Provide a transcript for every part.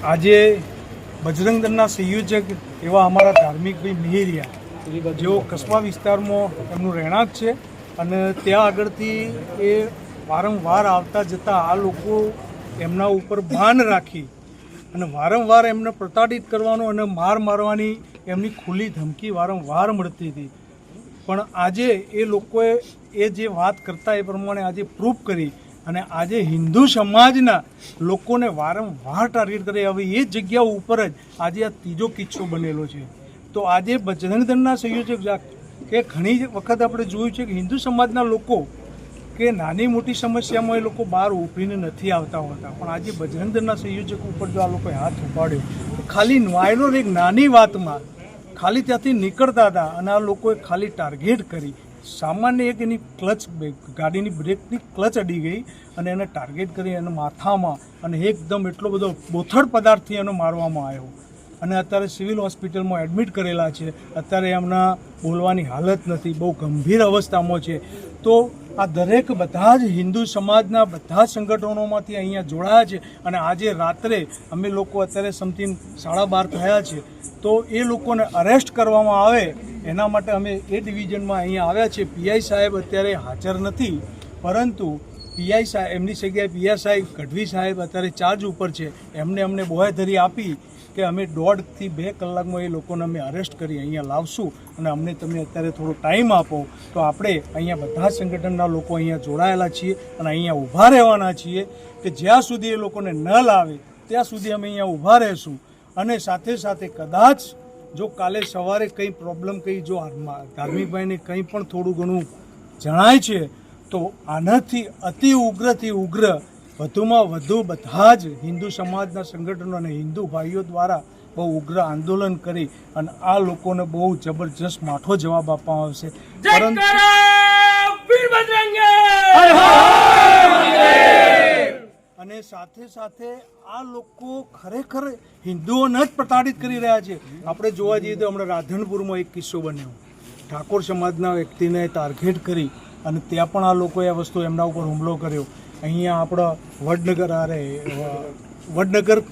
આજે બજરંગ દળના સંયોજક એવા અમારા ધાર્મિક ભાઈ મિહિરિયા, જેઓ કસ્બા વિસ્તારમાં એમનું રહેણાંક છે અને ત્યાં આગળથી એ વારંવાર આવતા જતા આ લોકો એમના ઉપર ભાન રાખી અને વારંવાર એમને પ્રતાડિત કરવાનો અને માર મારવાની એમની ખુલ્લી ધમકી વારંવાર મળતી હતી. પણ આજે એ લોકોએ એ જે વાત કરતા એ પ્રમાણે આજે પ્રૂફ કરી અને આજે હિન્દુ સમાજના લોકોને વારંવાર ટાર્ગેટ કરે હવે એ જગ્યા ઉપર જ આજે આ ત્રીજો કિસ્સો બનેલો છે. તો આજે બજરંગ દળના સંયોજક કે ઘણી વખત આપણે જોયું છે કે હિન્દુ સમાજના લોકો કે નાની મોટી સમસ્યામાં એ લોકો બહાર ઉભરીને નથી આવતા હોતા. પણ આજે બજરંગ દળના સંયોજક ઉપર જો આ લોકોએ હાથ ઉપાડ્યો ખાલી વાયરોર એક નાની વાતમાં ખાલી ત્યાંથી નીકળતા હતા અને આ લોકોએ ખાલી ટાર્ગેટ કરી. સામાન્ય એક એની ક્લચ ગાડીની બ્રેકની ક્લચ અડી ગઈ અને એને ટાર્ગેટ કરી એના માથામાં અને એકદમ એટલો બધો બોથડ પદાર્થથી એનો મારવામાં આવ્યો. અને અત્યારે સિવિલ હોસ્પિટલમાં એડમિટ કરેલા છે. અત્યારે એમના બોલવાની હાલત નથી. બહુ ગંભીર અવસ્થામાં છે. તો આ દરેક બધા જ હિન્દુ સમાજના બધા જ સંગઠનોમાંથી અહીંયા જોડાયા છે અને આજે રાત્રે અમે લોકો અત્યારે સમથિંગ સાડા બાર થયા છે. તો એ લોકોને અરેસ્ટ કરવામાં આવે એના માટે અમે એ ડિવિઝનમાં અહીંયા આવ્યા છે પીઆઈ સાહેબ અત્યારે હાજર નથી, પરંતુ પીઆઈ સાહેબ એમની જગ્યાએ પીઆઈ સાહેબ, ગઢવી સાહેબ અત્યારે ચાર્જ ઉપર છે. એમને અમને બોહેધરી આપી કે અમે દોઢથી બે કલાકમાં એ લોકોને અમે અરેસ્ટ કરી અહીંયા લાવશું અને અમને તમે અત્યારે થોડો ટાઈમ આપો. તો આપણે અહીંયા બધા સંગઠનના લોકો અહીંયા જોડાયેલા છીએ અને અહીંયા ઊભા રહેવાના છીએ કે જ્યાં સુધી એ લોકોને ન લાવે, ત્યાં સુધી અમે અહીંયા ઊભા રહેશું. અને સાથે સાથે કદાચ જો કાલે સવારે કંઈ પ્રોબ્લેમ કંઈ જો ધાર્મિકભાઈને કંઈ પણ થોડું ઘણું જણાય છે તો આનાથી અતિ ઉગ્રથી ઉગ્ર વધુમાં વધુ બધા જ હિન્દુ સમાજના સંગઠનો અને હિન્દુ ભાઈઓ દ્વારા બહુ ઉગ્ર આંદોલન કરી અને આ લોકોને બહુ જબરજસ્ત માઠો જવાબ આપવામાં આવશે. પરંતુ સાથે સાથે આ લોકો ખરેખર હિન્દુઓને જ પ્રતાડિત કરી રહ્યા છે. આપણે જોવા જઈએ તો હમણાં રાધનપુરમાં એક કિસ્સો બન્યો. ઠાકોર સમાજના વ્યક્તિને ટાર્ગેટ કરી અને ત્યાં પણ આ લોકોએ આ વસ્તુ એમના ઉપર હુમલો કર્યો. અહીંયા આપણા વડનગર આરે વડનગર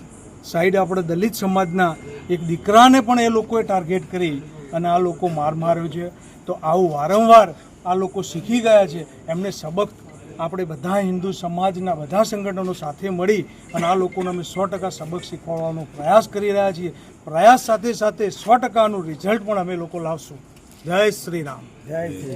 સાઈડ આપણે દલિત સમાજના એક દીકરાને પણ એ લોકોએ ટાર્ગેટ કરી અને આ લોકો માર માર્યો છે. તો આવું વારંવાર આ લોકો શીખી ગયા છે. એમને સબક આપણે બધા હિન્દુ સમાજના બધા સંગઠનો સાથે મળી અને આ લોકોને અમે સો ટકા સબક શીખવાડવાનો પ્રયાસ કરી રહ્યા છીએ. પ્રયાસ સાથે સાથે સો ટકાનું રિઝલ્ટ પણ અમે લોકો લાવશું. જય શ્રી રામ. જય શ્રી